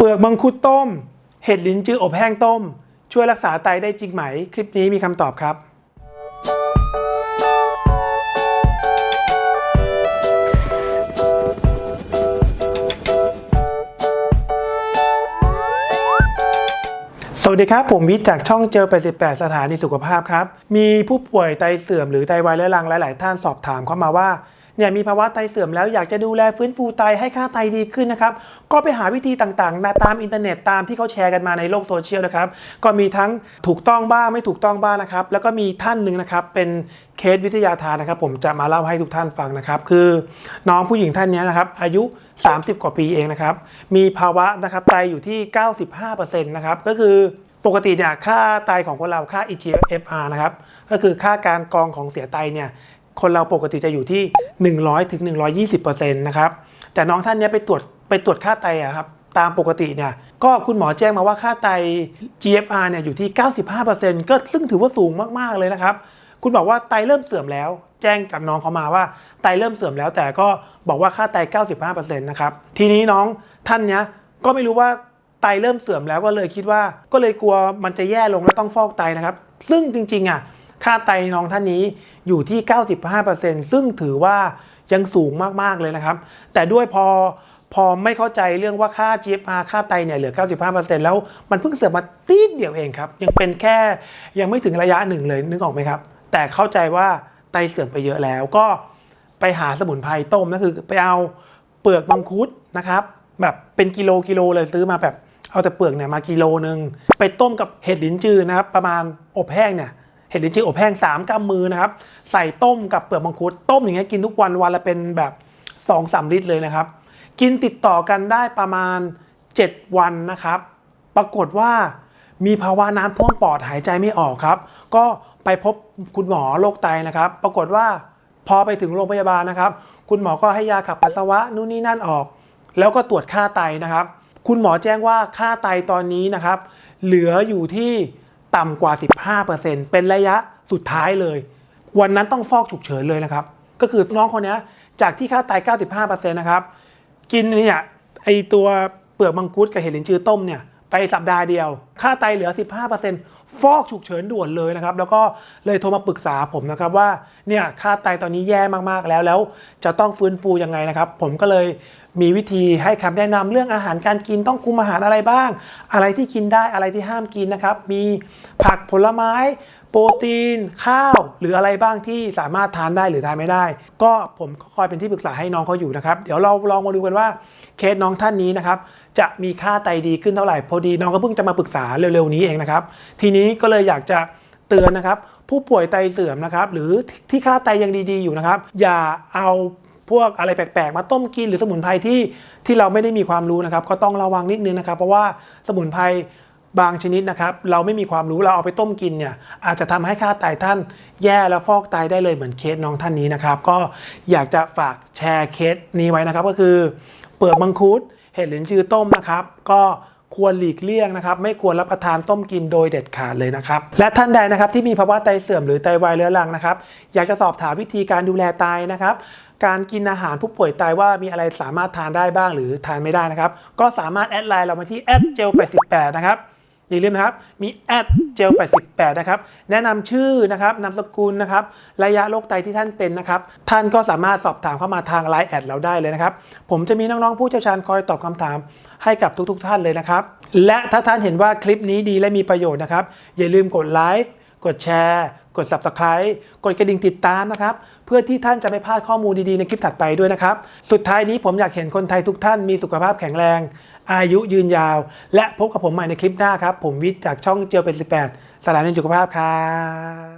เปลือกมังคุดต้ม เห็ดลิ้นจืออบแห้งต้ม ช่วยรักษาไตได้จริงไหม คลิปนี้มีคำตอบครับ สวัสดีครับ ผมวิทย์จากช่องเจอ 88 สถานีสุขภาพครับ มีผู้ป่วยไตเสื่อมหรือไตวายเรื้อรังหลาย ๆ ท่านสอบถามเข้ามาว่า เนี่ยมีภาวะไตเสื่อมแล้วอยากจะดูแลฟื้นฟูไตให้ค่าไตดีขึ้นนะครับ ก็ไปหาวิธีต่างๆนะตามอินเทอร์เน็ตตามที่เขาแชร์กันมาในโลกโซเชียลนะครับ ก็มีทั้งถูกต้องบ้างไม่ถูกต้องบ้างนะครับ แล้วก็มีท่านหนึ่งนะครับเป็นเคสวิทยาทานนะครับ ผมจะมาเล่าให้ทุกท่านฟังนะครับ คือน้องผู้หญิงท่านนี้นะครับ อายุ 30 กว่าปีเองนะครับ มีภาวะนะครับไตอยู่ที่ 95%นะครับก็คือปกติเนี่ยค่าไตของคนเราค่า eGFR นะครับก็คือค่าการกรองของเสียไตเนี่ย คนเราปกติจะอยู่ที่ 100ถึง120%นะครับแต่น้องท่านนี้ไปตรวจไปตรวจค่าไตอะครับตามปกติเนี่ยก็คุณหมอแจ้งมาว่าค่าไต GFR เนี่ยอยู่ที่ 95%ก็ซึ่งถือว่าสูงมากๆเลยนะครับ คุณบอกว่าไตเริ่มเสื่อมแล้ว แจ้งกับน้องเขามาว่าไตเริ่มเสื่อมแล้ว แต่ก็บอกว่าค่าไต 95%นะครับทีนี้น้องท่านเนี้ยก็ไม่รู้ว่าไตเริ่มเสื่อมแล้วก็เลยคิดว่า ก็เลยกลัวมันจะแย่ลงแล้วต้องฟอกไตนะครับ ซึ่งจริงๆอะ ค่าไตน้องท่านนี้อยู่ที่ 95%ซึ่งถือว่ายังสูงมาก ๆ เลยนะครับ แต่ด้วยพอพอไม่เข้าใจเรื่องว่าค่า GFR ค่าไตเนี่ยเหลือ 95%แล้วมันเพิ่งเสื่อมมาตีดเดียวเองครับ ยังเป็นแค่ยังไม่ถึงระยะหนึ่งเลยนึกออกไหมครับ แต่เข้าใจว่าไตเสื่อมไปเยอะแล้วก็ไปหาสมุนไพรต้มนั่นคือไปเอาเปลือกมังคุดนะครับ แบบเป็นกิโลกิโลเลยซื้อมาแบบเอาแต่เปลือกเนี่ยมากิโลหนึ่งไปต้มกับเห็ดหลินจือนะครับ ประมาณอบแห้งเนี่ย เห็ดลิ้นจืออบแห้ง3กำมือนะครับ ใส่ต้มกับเปลือกมังคุดต้มอย่างเงี้ยกินทุกวันวันละเป็นแบบ2อสลิตรเลยนะครับ กินติดต่อกันได้ประมาณ 7 วันนะครับ ปรากฏว่ามีภาวะน้ำท่วมปอดหายใจไม่ออกครับ ก็ไปพบคุณหมอโรคไตนะครับ ปรากฏว่าพอไปถึงโรงพยาบาลนะครับ คุณหมอก็ให้ยาขับปัสสาวะนู่นนี่นั่นออก แล้วก็ตรวจค่าไตนะครับ คุณหมอแจ้งว่าค่าไตตอนนี้นะครับ เหลืออยู่ที่ ต่ำกว่า 15%เป็นระยะสุดท้ายเลย วันนั้นต้องฟอกฉุกเฉินเลยนะครับ ก็คือน้องคนนี้จากที่ค่าไต95%นะครับ กินเนี่ยไอตัวเปลือกมังคุดกับเห็ดลินจือต้มเนี่ยไปสัปดาห์เดียว ค่าไตเหลือ 15% ฟอกฉุกเฉินด่วนเลยนะครับ แล้วก็เลยโทรมาปรึกษาผมนะครับว่าเนี่ยค่าไตตอนนี้แย่มากๆแล้วแล้วจะต้องฟื้นฟูยังไงนะครับ ผมก็เลยมีวิธีให้คำแนะนำเรื่องอาหารการกินต้องคุมอาหารอะไรบ้าง อะไรที่กินได้อะไรที่ห้ามกินนะครับ มีผักผลไม้ โปรตีนข้าวหรืออะไรบ้างที่สามารถทานได้หรือทานไม่ได้ ก็ผมคอยเป็นที่ปรึกษาให้น้องเขาอยู่นะครับ เดี๋ยวเราลองมาดูกันว่าเคสน้องท่านนี้นะครับ จะมีค่าไตดีขึ้นเท่าไหร่พอดีน้องก็เพิ่งจะมาปรึกษาเร็วๆนี้เองนะครับ ทีนี้ก็เลยอยากจะเตือนนะครับ ผู้ป่วยไตเสื่อมนะครับ หรือที่ค่าไตยังดีๆอยู่นะครับ อย่าเอาพวกอะไรแปลกๆ มาต้มกินหรือสมุนไพรที่ที่เราไม่ได้มีความรู้นะครับ ก็ต้องระวังนิดนึงนะครับ เพราะว่าสมุนไพร บางชนิดนะครับ เราไม่มีความรู้เราเอาไปต้มกินเนี่ยอาจจะทำให้ค่าไตท่านแย่และฟอกไตได้เลยเหมือนเคสน้องท่านนี้นะครับ ก็อยากจะฝากแชร์เคสนี้ไว้นะครับ ก็คือ เปลือกมังคุดเห็ดหลินจือต้มนะครับ ก็ควรหลีกเลี่ยงนะครับ ไม่ควรรับประทานต้มกินโดยเด็ดขาดเลยนะครับ และท่านใดนะครับที่มีภาวะไตเสื่อมหรือไตวายเรื้อรังนะครับ อยากจะสอบถามวิธีการดูแลไตนะครับ การกินอาหารผู้ป่วยไตว่ามีอะไรสามารถทานได้บ้างหรือทานไม่ได้นะครับ ก็สามารถแอดไลน์เรามาที่แอดเจล88นะครับ อย่าลืมนะครับ มีแอดเจล88นะครับ แนะนำชื่อนะครับ นามสกุลนะครับ ระยะโรคไตที่ท่านเป็นนะครับ ท่านก็สามารถสอบถามเข้ามาทางไลน์แอดเราได้เลยนะครับ ผมจะมีน้อง ๆ ผู้เชี่ยวชาญคอยตอบคำถามให้กับทุก ๆ ท่านเลยนะครับ และถ้าท่านเห็นว่าคลิปนี้ดีและมีประโยชน์นะครับ อย่าลืมกดไลค์กดแชร์ กด Subscribe กดกระดิ่งติดตามนะครับ เพื่อที่ท่านจะไม่พลาดข้อมูลดีๆในคลิปถัดไปด้วยนะครับ สุดท้ายนี้ผมอยากเห็นคนไทยทุกท่านมีสุขภาพแข็งแรง อายุยืนยาว และพบกับผมใหม่ในคลิปหน้าครับ ผมวิทย์จากช่องเจียวเป็น18สารในสุขภาพครับ